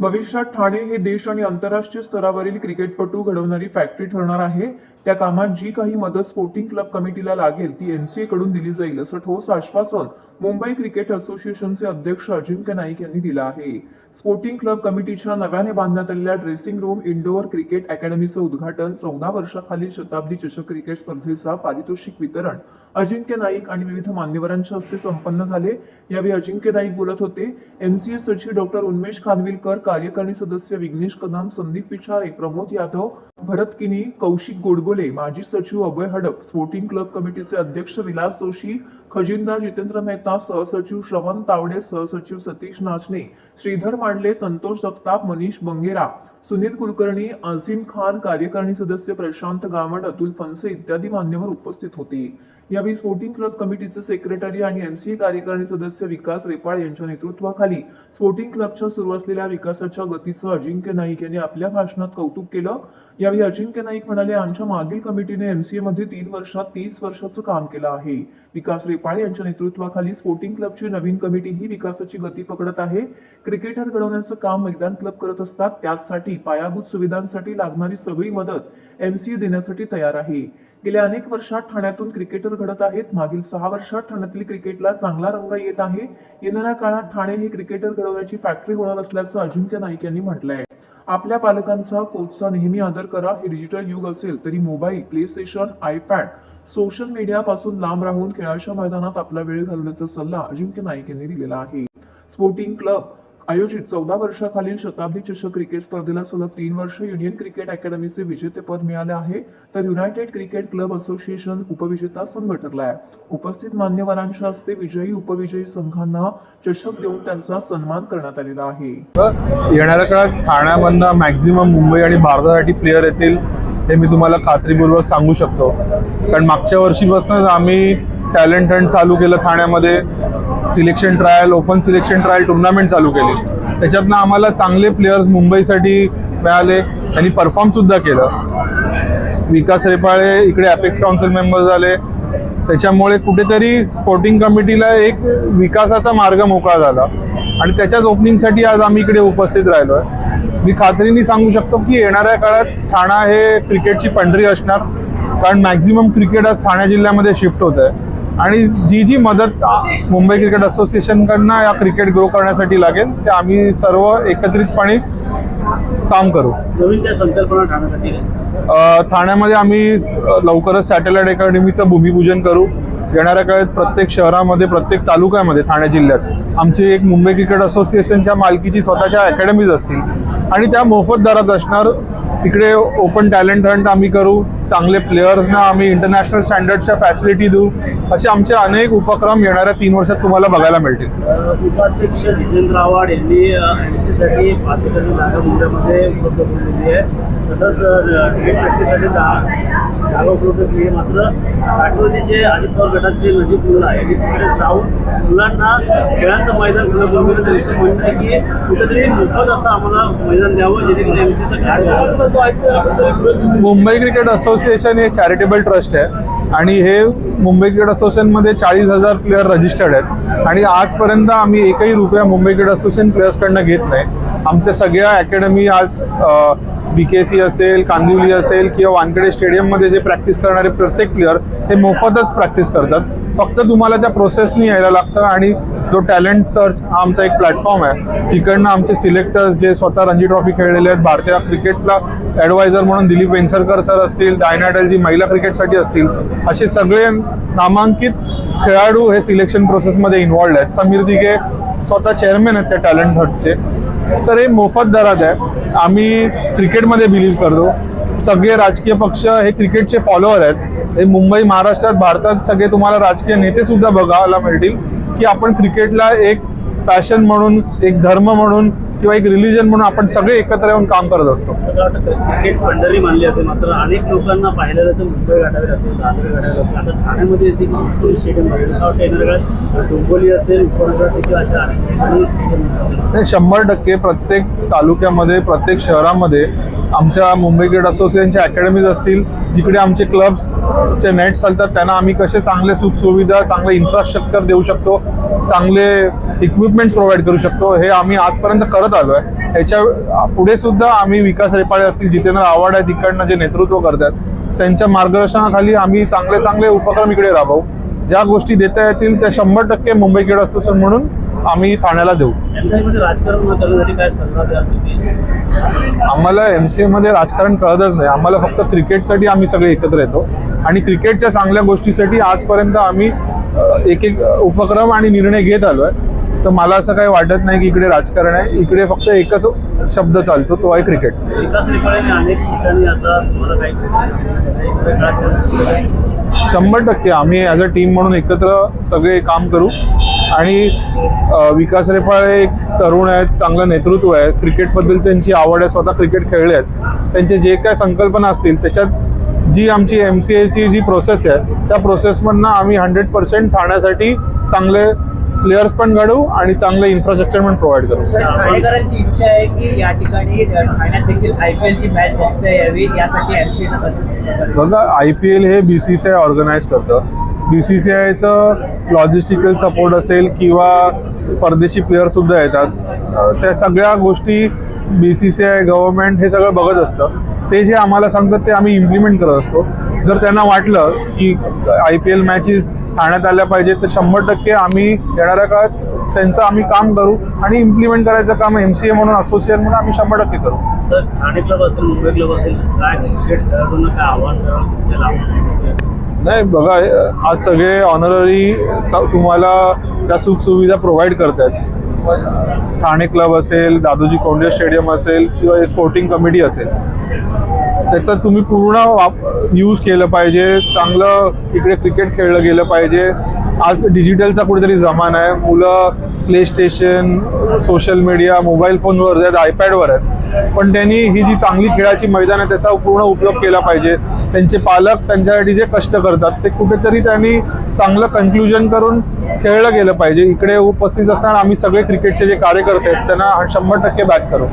भविष्यात ठाणे हे देश आणि आंतरराष्ट्रीय स्तरावरील क्रिकेटपटू घडवणारी फॅक्टरी ठरणार आहे. त्या कामात जी काही मदत स्पोर्टिंग क्लब कमिटीला लागेल ती एनसीए कडून दिली जाईल असं ठोस आश्वासन मुंबई क्रिकेट असोसिएशनचे अध्यक्ष अजिंक्य नाईक यांनी दिलं आहे. स्पोर्टिंग क्लब कमिटीच्या नव्याने बांधण्यात आलेल्या ड्रेसिंग रूम इंडोअर क्रिकेट अकॅडमीचं उद्घाटन चौदा वर्षाखालील शताब्दी चषक क्रिकेट स्पर्धेचा पारितोषिक वितरण. अजिंक्य नाईक आणि विविध मान्यवरांच्या हस्ते संपन्न झाले. यावेळी अजिंक्य नाईक बोलत होते एनसीए सचिव डॉक्टर उन्मेश खानविलकर कार्यकारिणी सदस्य विघ्नेश कदम संदीप विचारे प्रमोद यादव भरतकिनी कौशिक गोडबोले माजी सचिव अभय हडप स्पोर्टिंग क्लब कमिटीचे अध्यक्ष विलास जोशी खजिनदार जितेंद्र मेहता सहसचिव श्रवण तावडे सहसचिव सतीश नाचणे श्रीधर मांडले संतोष जगताप मनीष बंगेरा सुनील कुलकर्णी आझिम खान कार्यकारिणी सदस्य प्रशांत गावड अतुल फनसे इत्यादी मान्यवर उपस्थित होते. यावेळी स्पोर्टिंग क्लब कमिटीचे सेक्रेटरी आणि एनसीए कार्यकारिणी सदस्य विकास रेपाळ यांच्या नेतृत्वाखाली स्पोर्टिंग क्लबच्या सुरू असलेल्या विकासाच्या गतीचं अजिंक्य नाईक यांनी आपल्या भाषणात कौतुक केलं. यावेळी अजिंक्य नाईक म्हणाले आमच्या मागील कमिटीने एमसीए मध्ये तीन वर्षात तीस वर्षाचं काम केलं आहे. विकास रेपाळ यांच्या नेतृत्वाखाली स्पोर्टिंग क्लबची नवीन कमिटी ही विकासाची गती पकडत आहे. क्रिकेटर घडवण्याचं काम मैदान क्लब करत असतात. त्याचसाठी पायाभूत सुविधांसाठी लागणारी सगळी मदत एमसीए देण्यासाठी तयार आहे. गेल्या अनेक वर्षात ठाण्यातून क्रिकेटर घडत आहेत. मागील सहा वर्षात ठाण्यातील क्रिकेटला चांगला रंग येत आहे. येणाऱ्या काळात ठाणे हे क्रिकेटर घडवण्याची फॅक्टरी होणार असल्याचं अजिंक्य नाईक यांनी म्हटलंय. आपल्या पालकांचा कोचचा नेहमी आदर करा. हे डिजिटल युग असेल तरी mobile PlayStation iPad social मीडियापासून लांब राहून खेळाच्या मैदानात आपला वेळ घालवण्याचा सल्ला अजिंक्य नाईक यांनी दिलेला आहे. स्पोर्टिंग क्लब आयोजित चौदा वर्षाखालील शताब्दी चषक क्रिकेट स्पर्धेला सलग तीन वर्ष युनियन क्रिकेट अकॅडमीचे विजेतेपद मिळाले आहे. तर युनायटेड क्रिकेट क्लब असोसिएशन उपविजेता संघ ठरला आहे. उपस्थित मान्यवरांच्या हस्ते विजयी उपविजयी संघांना चषक देऊन त्यांचा सन्मान करण्यात आलेला आहे. येणाऱ्या काळात ठाण्यामधनं मॅक्झिमम मुंबई आणि भारतासाठी प्लेयर येतील हे मी तुम्हाला खात्रीपूर्वक सांगू शकतो. कारण मागच्या वर्षीपासूनच आम्ही टॅलेंट हंट चालू केलं ठाण्यामध्ये. Selection trial open selection trial tournament चालू केली. त्याच्यातनं आम्हाला चांगले प्लेयर्स मुंबईसाठी मिळाले. त्यांनी परफॉर्म सुद्धा केलं. विकास रेपाळे इकडे अपेक्स काउन्सिल मेंबर झाले. त्याच्यामुळे कुठेतरी स्पोर्टिंग कमिटीला एक विकासाचा मार्ग मोकळा झाला. आणि त्याच्याच ओपनिंगसाठी आज आम्ही इकडे उपस्थित राहिलो आहे मी खात्रीने सांगू शकतो की येणाऱ्या काळात ठाणा हे क्रिकेटची पंढरी असणार. कारण मॅक्झिमम क्रिकेट आज ठाणे जिल्ह्यामध्ये शिफ्ट होत आहे आणि जी जी मदत मुंबई क्रिकेट असोसिएशनकडनं या क्रिकेट ग्रो करण्यासाठी लागेल ते आम्ही सर्व एकत्रितपणे काम करू. नवीन त्या संकल्पना ठाण्यासाठी? ठाण्यामध्ये आम्ही लवकरच सॅटेलाइट अकॅडमीचं भूमिपूजन करू. येणाऱ्या काळात प्रत्येक शहरामध्ये प्रत्येक तालुक्यामध्ये ठाणे जिल्ह्यात आमची एक मुंबई क्रिकेट असोसिएशनच्या मालकीची स्वतःच्या अकॅडमीज असतील. आणि त्या मोफत दरात असणार तिकडे ओपन टॅलेंट हंट आम्ही करू. चांगले प्लेयर्सना आम्ही इंटरनॅशनल स्टँडर्डच्या फॅसिलिटी देऊ. असे आमचे अनेक उपक्रम येणाऱ्या तीन वर्षात तुम्हाला बघायला मिळतील. उपाध्यक्ष जितेंद्र आव्हाड यांनी एन सी साठी पाच एकरची जागा मुंबईमध्ये उपलब्ध करून दिली आहे. तसंच क्रिकेट प्रॅक्टिससाठी जा जागा उपलब्ध केली आहे. मात्र राष्ट्रवादीचे अजित पवार गटाचे नजीक मुलं आहे तिकडे जाऊन मुलांना खेळाचं मैदान खुलं करून दिलं त्यांचं म्हणणं आहे की कुठेतरी मोफत असं आम्हाला मैदान द्यावं जेणेकरून एम सीचं काय मुंबई क्रिकेट असोसिएशन हे चॅरिटेबल ट्रस्ट आहे आणि हे मुंबई क्रिकेट असोसिएशनमध्ये चाळीस हजार प्लेयर रजिस्टर्ड आहेत. आणि आजपर्यंत आम्ही एकही रुपया मुंबई क्रिकेट असोसिएशन प्लेयर्सकडनं घेत नाही. आमच्या सगळ्या अकॅडमी आज बी के सी असेल कांदिवली असेल किंवा वानखेडे स्टेडियममध्ये जे प्रॅक्टिस करणारे प्रत्येक प्लेयर हे मोफतच प्रॅक्टिस करतात. फक्त तुम्हाला त्या प्रोसेसनी यायला लागतं आणि जो टॅलेंट सर्च हा आमचा एक प्लॅटफॉर्म आहे. जिकडनं आमचे सिलेक्टर्स जे स्वतः रणजी ट्रॉफी खेळलेले आहेत भारतीय क्रिकेटला ॲडवायझर म्हणून दिलीप वेंसरकर सर असतील डायनाडल जी महिला क्रिकेटसाठी असतील असे सगळे नामांकित खेळाडू हे सिलेक्शन प्रोसेसमध्ये इन्वॉल्ड आहेत. समीर दिघे स्वतः चेअरमॅन आहेत त्या टॅलेंट हटचे तर हे मोफत दरात आहे. आम्ही क्रिकेटमध्ये बिलीव्ह करतो. सगळे राजकीय पक्ष हे क्रिकेटचे फॉलोअर आहेत. हे मुंबई महाराष्ट्रात भारतात सगळे तुम्हाला राजकीय नेते सुद्धा बघायला मिळतील. की आपण क्रिकेटला एक पॅशन म्हणून एक धर्म म्हणून किंवा एक रिलिजन म्हणून आपण सगळे एकत्र येऊन काम करत असतो. क्रिकेट पंढरी मानली जाते. मात्र अनेक लोकांना पाहिलं जातं मुंबई गाठावे जाते दादर गाठावे जाते आता ठाण्यामध्ये येते स्टेडियम डोंबोली असेल नाही शंभर टक्के प्रत्येक तालुक्यामध्ये प्रत्येक शहरामध्ये आमच्या मुंबई क्रिकेट असोसिएशनच्या अकॅडमीज असतील जिकडे आमचे क्लब्सचे नेट चालतात त्यांना आम्ही कसे चांगले सुखसुविधा चांगले इन्फ्रास्ट्रक्चर देऊ शकतो चांगले इक्विपमेंट्स प्रोव्हाइड करू शकतो हे आम्ही आजपर्यंत करत आलो आहे ह्याच्या पुढे सुद्धा आम्ही विकास रेपाळे असतील जितेंद्र आव्हाड आहे तिकडनं जे नेतृत्व करतात त्यांच्या मार्गदर्शनाखाली आम्ही चांगले चांगले उपक्रम इकडे राबवू. ज्या गोष्टी देता येतील त्या शंभर टक्के मुंबई क्रीडा असोसिएशन म्हणून आम्ही ठाण्याला देऊ. आम्हाला एम सी एमध्ये राजकारण कळतच नाही. आम्हाला फक्त क्रिकेटसाठी आम्ही सगळे एकत्र येतो. आणि क्रिकेटच्या चांगल्या गोष्टीसाठी आजपर्यंत आम्ही एक एक उपक्रम आणि निर्णय घेत आलो आहे. तर मला असं काही वाटत नाही की इकडे राजकारण आहे. इकडे फक्त एकच शब्द चालतो तो आहे क्रिकेट. शंभर टक्के आम्ही ॲज अ टीम म्हणून एकत्र सगळे काम करू. आणि विकास रेपाळे एक तरुण आहेत चांगलं नेतृत्व आहे. क्रिकेटबद्दल त्यांची आवड आहे स्वतः क्रिकेट खेळले आहेत. त्यांचे जे काय संकल्पना असतील त्याच्यात जी आमची एम सी एची जी प्रोसेस आहे त्या प्रोसेसमधनं आम्ही हंड्रेड पर्सेंट ठाण्यासाठी चांगले प्लेयर्स पण घडवू आणि चांगलं इन्फ्रास्ट्रक्चर पण प्रोव्हाइड करू. ठाणेकरांची इच्छा आहे की या ठिकाणी ठाण्यात देखील आय पी एलची मॅच बघता यावी यासाठी एम सी कसं बघा आय पी एल हे B C C I organise करतं. बी सी सी आयचं लॉजिस्टिकल सपोर्ट असेल किंवा परदेशी प्लेअरसुद्धा येतात. त्या सगळ्या गोष्टी B C C I government हे सगळं बघत असतं. ते जे आम्हाला सांगतात ते आम्ही इम्प्लिमेंट करत असतो. जर त्यांना वाटलं की आय पी एल मॅचेस ठाण्यात आल्या पाहिजे तर शंभर टक्के आम्ही येणाऱ्या काळात त्यांचं आम्ही काम करू आणि इम्प्लिमेंट करायचं काम एम सी ए म्हणून असोसिएशन म्हणून आम्ही शंभर टक्के करू. तर ठाणे क्लब असेल मुंबई क्लब असेल काय क्रिकेट खेळाडूंना काय आव्हान द्याल त्याला आव्हान नाही बघा आज सगळे ऑनररी तुम्हाला त्या सुखसुविधा प्रोव्हाइड करतात ठाणे क्लब असेल दादोजी कोंडे स्टेडियम असेल किंवा स्पोर्टिंग कमिटी असेल. त्याचा तुम्ही पूर्ण वाप यूज केलं पाहिजे. चांगलं इकडे क्रिकेट खेळलं गेलं पाहिजे. आज डिजिटलचा कुठेतरी जमाना आहे. मुलं PlayStation social media mobile फोनवर आहेत आयपॅडवर आहेत. पण त्यांनी ही जी चांगली खेळाची मैदान आहे त्याचा पूर्ण उपयोग केला पाहिजे. त्यांचे पालक त्यांच्यासाठी जे कष्ट करतात ते कुठेतरी त्यांनी चांगलं कन्क्लुजन करून खेळलं गेलं पाहिजे. इकडे उपस्थित असताना आम्ही सगळे क्रिकेटचे जे कार्यकर्ते आहेत त्यांना शंभर टक्के बॅक करू.